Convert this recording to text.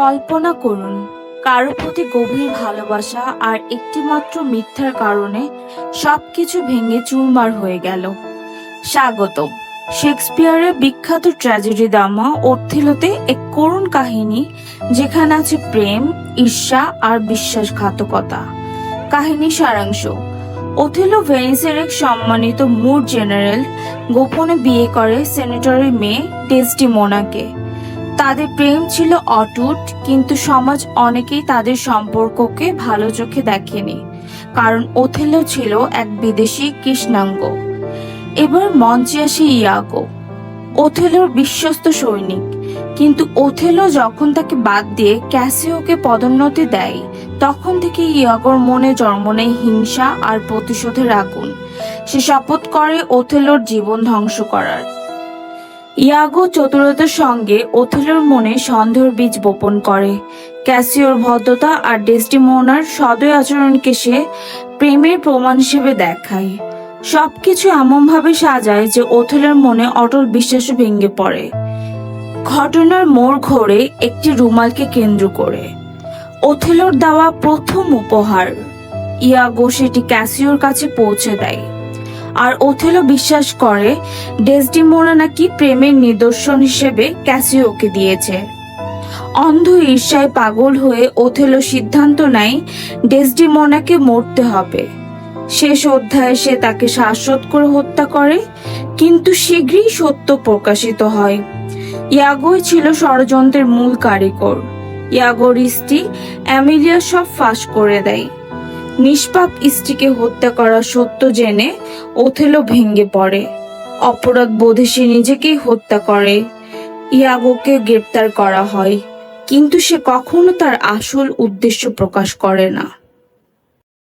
কল্পনা করুন, কারও প্রতি গভীর ভালোবাসা আর একটিমাত্র মিথ্যার কারণে সবকিছু ভেঙে চুরমার হয়ে গেল। স্বাগত শেক্সপিয়ারের বিখ্যাত ট্র্যাজেডি দামা অর্থিলোতে এক করুণ কাহিনী, যেখানে আছে প্রেম, ঈর্ষা আর বিশ্বাসঘাতকতা। কাহিনী সারাংশ। ওথেলো ভেনিসের এক সম্মানিত মুর জেনারেল গোপনে বিয়ে করে সেনেটরের মেয়ে ডেসটিমোনাকে। তাদের প্রেম ছিল অটুট, কিন্তু সমাজ অনেকেই তাদের সম্পর্ককে ভালো চোখে দেখেনি, কারণ ওথেলো ছিল এক বিদেশি কৃষ্ণাঙ্গ। এবার মঞ্চে আসে ইয়াগো। ওথেলোর বিশ্বস্ত সৈনিক, কিন্তু ওথেলো যখন তাকে বাদ দিয়ে ক্যাসিওকে পদোন্নতি দেয়, তখন থেকে ইয়াগোর মনে জন্ম নেয় হিংসা আর প্রতিশোধের আগুন। সে শপথ করে ওথেলোর জীবন ধ্বংস করার। ইয়াগো চতুরতার সঙ্গে ওথেলোর মনে সন্দেহের বীজ বপন করে। ক্যাসিওর ভদ্রতা আর ডেস্টিমোনার সদয় আচরণকে সে প্রেমের প্রমাণ হিসেবে দেখায়। সবকিছু এমনভাবে সাজায় যে ওথেলোর মনে অটল বিশ্বাসও ভেঙে পড়ে। ঘটনার মোড় ঘোরে একটি রুমালকে কেন্দ্র করে। ওথেলোর দেওয়া প্রথম উপহার। ইয়াগো সেটি ক্যাসিওর কাছে পৌঁছে দেয়। আর ওথেলো বিশ্বাস করে ডেসডিমোনা নাকি প্রেমের নিদর্শন হিসেবে ক্যাসিওকে দিয়েছে। অন্ধ ঈর্ষায় পাগল হয়ে ওথেলো সিদ্ধান্ত নেয় ডেসডিমোনাকে মরতে হবে। শেষ অধ্যায়ে সে তাকে শ্বাসরোধ করে হত্যা করে, কিন্তু শীঘ্রই সত্য প্রকাশিত হয়। ইয়াগোই ছিল ষড়যন্ত্রের মূল কারিগর। ইয়াগোর স্ত্রী অ্যামিলিয়া সব ফাঁস করে দেয়। নিষ্পাপ স্ত্রীকে হত্যা করা সত্য জেনে ওথেলো ভেঙ্গে পড়ে। অপরাধ বোধে সে নিজেকেই হত্যা করে। ইয়াগোকে গ্রেপ্তার করা হয়, কিন্তু সে কখনো তার আসল উদ্দেশ্য প্রকাশ করে না।